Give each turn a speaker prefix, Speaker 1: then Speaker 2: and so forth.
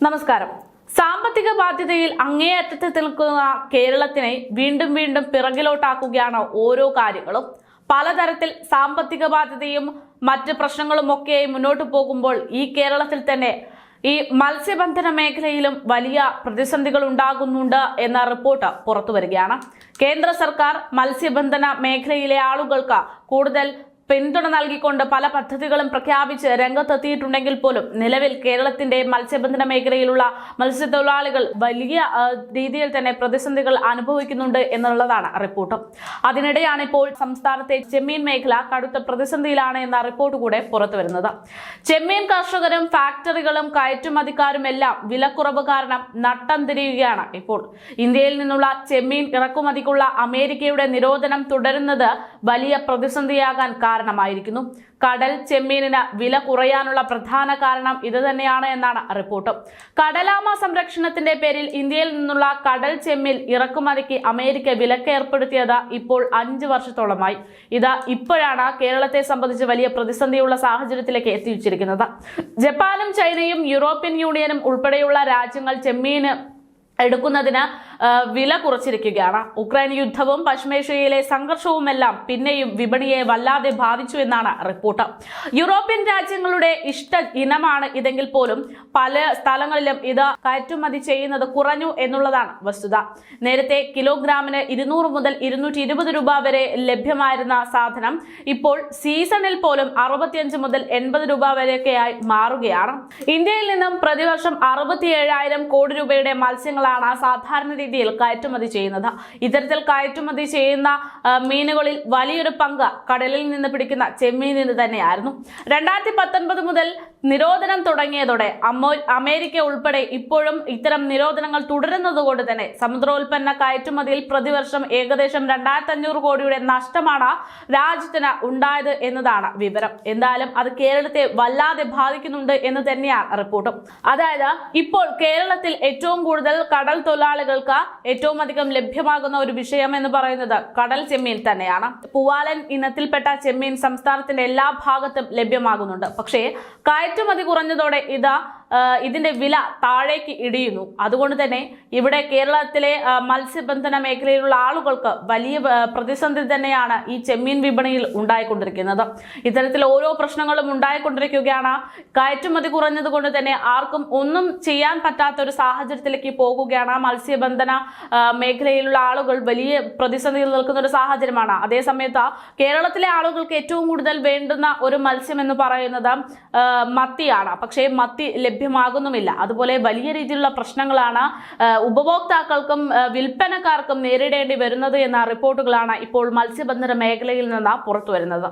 Speaker 1: നമസ്കാരം. സാമ്പത്തിക ബാധ്യതയിൽ അങ്ങേയറ്റത്ത് നിൽക്കുന്ന കേരളത്തിനെ വീണ്ടും വീണ്ടും പിറകിലോട്ടാക്കുകയാണ് ഓരോ കാര്യങ്ങളും. പലതരത്തിൽ സാമ്പത്തിക ബാധ്യതയും മറ്റ് പ്രശ്നങ്ങളും ഒക്കെയായി മുന്നോട്ട് പോകുമ്പോൾ ഈ കേരളത്തിൽ തന്നെ ഈ മത്സ്യബന്ധന മേഖലയിലും വലിയ പ്രതിസന്ധികൾ ഉണ്ടാകുന്നുണ്ട് എന്ന റിപ്പോർട്ട് പുറത്തു വരികയാണ് കേന്ദ്ര സർക്കാർ മത്സ്യബന്ധന മേഖലയിലെ ആളുകൾക്ക് കൂടുതൽ പിന്തുണ നൽകിക്കൊണ്ട് പല പദ്ധതികളും പ്രഖ്യാപിച്ച് രംഗത്തെത്തിയിട്ടുണ്ടെങ്കിൽ പോലും നിലവിൽ കേരളത്തിന്റെ മത്സ്യബന്ധന മേഖലയിലുള്ള മത്സ്യത്തൊഴിലാളികൾ വലിയ രീതിയിൽ തന്നെ പ്രതിസന്ധികൾ അനുഭവിക്കുന്നുണ്ട് എന്നുള്ളതാണ് റിപ്പോർട്ട്. അതിനിടെയാണ് ഇപ്പോൾ സംസ്ഥാനത്തെ ചെമ്മീൻ മേഖല കടുത്ത പ്രതിസന്ധിയിലാണ് എന്ന റിപ്പോർട്ട് കൂടെ പുറത്തു വരുന്നത്. ചെമ്മീൻ കർഷകരും ഫാക്ടറികളും കയറ്റുമതിക്കാരും എല്ലാം വിലക്കുറവ് കാരണം നട്ടം തിരിയുകയാണ് ഇപ്പോൾ. ഇന്ത്യയിൽ നിന്നുള്ള ചെമ്മീൻ ഇറക്കുമതിക്കുള്ള അമേരിക്കയുടെ നിരോധനം തുടരുന്നത് വലിയ പ്രതിസന്ധിയാകാൻ കാരണമായിരിക്കുന്നു. കടൽ ചെമ്മീനിന് വില കുറയാനുള്ള പ്രധാന കാരണം ഇത് തന്നെയാണ് എന്നാണ് റിപ്പോർട്ട്. കടലാമ സംരക്ഷണത്തിന്റെ പേരിൽ ഇന്ത്യയിൽ നിന്നുള്ള കടൽ ചെമ്മീൻ ഇറക്കുമതിക്ക് അമേരിക്ക വിലക്ക് ഏർപ്പെടുത്തിയത് ഇപ്പോൾ അഞ്ചു വർഷത്തോളമായി. ഇത് ഇപ്പോഴാണ് കേരളത്തെ സംബന്ധിച്ച് വലിയ പ്രതിസന്ധിയുള്ള സാഹചര്യത്തിലേക്ക് എത്തിച്ചിരിക്കുന്നത് ജപ്പാനും ചൈനയും യൂറോപ്യൻ യൂണിയനും ഉൾപ്പെടെയുള്ള രാജ്യങ്ങൾ ചെമ്മീന് എടുക്കുന്നതിന് വില കുറച്ചിരിക്കുകയാണ്. ഉക്രൈൻ യുദ്ധവും പശ്മേഷ്യയിലെ സംഘർഷവുമെല്ലാം പിന്നെയും വിപണിയെ വല്ലാതെ ബാധിച്ചു എന്നാണ് റിപ്പോർട്ട്. യൂറോപ്യൻ രാജ്യങ്ങളുടെ ഇഷ്ട ഇനമാണ് ഇതെങ്കിൽ പോലും പല സ്ഥലങ്ങളിലും ഇത് കയറ്റുമതി ചെയ്യുന്നത് കുറഞ്ഞു എന്നുള്ളതാണ് വസ്തുത. നേരത്തെ കിലോഗ്രാമിന് ഇരുന്നൂറ് മുതൽ ഇരുന്നൂറ്റി ഇരുപത് രൂപ വരെ ലഭ്യമായിരുന്ന സാധനം ഇപ്പോൾ സീസണിൽ പോലും അറുപത്തിയഞ്ച് മുതൽ എൺപത് രൂപ വരെയൊക്കെയായി മാറുകയാണ്. ഇന്ത്യയിൽ നിന്നും പ്രതിവർഷം അറുപത്തി ഏഴായിരം കോടി രൂപയുടെ മത്സ്യങ്ങളാണ് സാധാരണ രീതിയിൽ കയറ്റുമതി ചെയ്യുന്നത്. ഇത്തരത്തിൽ കയറ്റുമതി ചെയ്യുന്ന മീനുകളിൽ വലിയൊരു പങ്ക് കടലിൽ നിന്ന് പിടിക്കുന്ന ചെമ്മീനിന് തന്നെയായിരുന്നു. രണ്ടായിരത്തി പത്തൊൻപത് മുതൽ നിരോധനം തുടങ്ങിയതോടെ അമേരിക്ക ഉൾപ്പെടെ ഇപ്പോഴും ഇത്തരം നിരോധനങ്ങൾ തുടരുന്നതുകൊണ്ട് തന്നെ സമുദ്രോൽപ്പന്ന കയറ്റുമതിയിൽ പ്രതിവർഷം ഏകദേശം രണ്ടായിരത്തി അഞ്ഞൂറ് കോടിയുടെ നഷ്ടമാണ് രാജ്യത്തിന് ഉണ്ടായത് എന്നതാണ് വിവരം. എന്തായാലും അത് കേരളത്തെ വല്ലാതെ ബാധിക്കുന്നുണ്ട് എന്ന് തന്നെയാണ് റിപ്പോർട്ടും. അതായത് ഇപ്പോൾ കേരളത്തിൽ ഏറ്റവും കൂടുതൽ കടൽ തൊഴിലാളികൾക്ക് ഏറ്റവും അധികം ലഭ്യമാകുന്ന ഒരു വിഷയം എന്ന് പറയുന്നത് കടൽ ചെമ്മീൻ തന്നെയാണ്. പൂവാലൻ ഇനത്തിൽപ്പെട്ട ചെമ്മീൻ സംസ്ഥാനത്തിന്റെ എല്ലാ ഭാഗത്തും ലഭ്യമാകുന്നുണ്ട്. പക്ഷേ കയറ്റുമതി കുറഞ്ഞതോടെ ഇത് ആ, ഇതിന്റെ വില താഴേക്ക് ഇടിയുന്നു. അതുകൊണ്ട് തന്നെ ഇവിടെ കേരളത്തിലെ മത്സ്യബന്ധന മേഖലയിലുള്ള ആളുകൾക്ക് വലിയ പ്രതിസന്ധി തന്നെയാണ് ഈ ചെമ്മീൻ വിപണിയിൽ ഉണ്ടായിക്കൊണ്ടിരിക്കുന്നത്. ഇത്തരത്തിൽ ഓരോ പ്രശ്നങ്ങളും ഉണ്ടായിക്കൊണ്ടിരിക്കുകയാണ്. കയറ്റുമതി കുറഞ്ഞത് കൊണ്ട് തന്നെ ആർക്കും ഒന്നും ചെയ്യാൻ പറ്റാത്ത ഒരു സാഹചര്യത്തിലേക്ക് പോകുകയാണ്. മത്സ്യബന്ധന മേഖലയിലുള്ള ആളുകൾ വലിയ പ്രതിസന്ധിയിൽ നിൽക്കുന്ന ഒരു സാഹചര്യമാണ്. അതേസമയത്ത് കേരളത്തിലെ ആളുകൾക്ക് ഏറ്റവും കൂടുതൽ വേണ്ടുന്ന ഒരു മത്സ്യം എന്ന് പറയുന്നത് മത്തിയാണ്. പക്ഷേ മത്തി ലഭ്യമാകുന്നുമില്ല. അതുപോലെ വലിയ രീതിയിലുള്ള പ്രശ്നങ്ങളാണ് ഉപഭോക്താക്കൾക്കും വിൽപ്പനക്കാർക്കും നേരിടേണ്ടി വരുന്നത് എന്ന റിപ്പോർട്ടുകളാണ് ഇപ്പോൾ മത്സ്യബന്ധന മേഖലയിൽ നിന്ന് പുറത്തു വരുന്നത്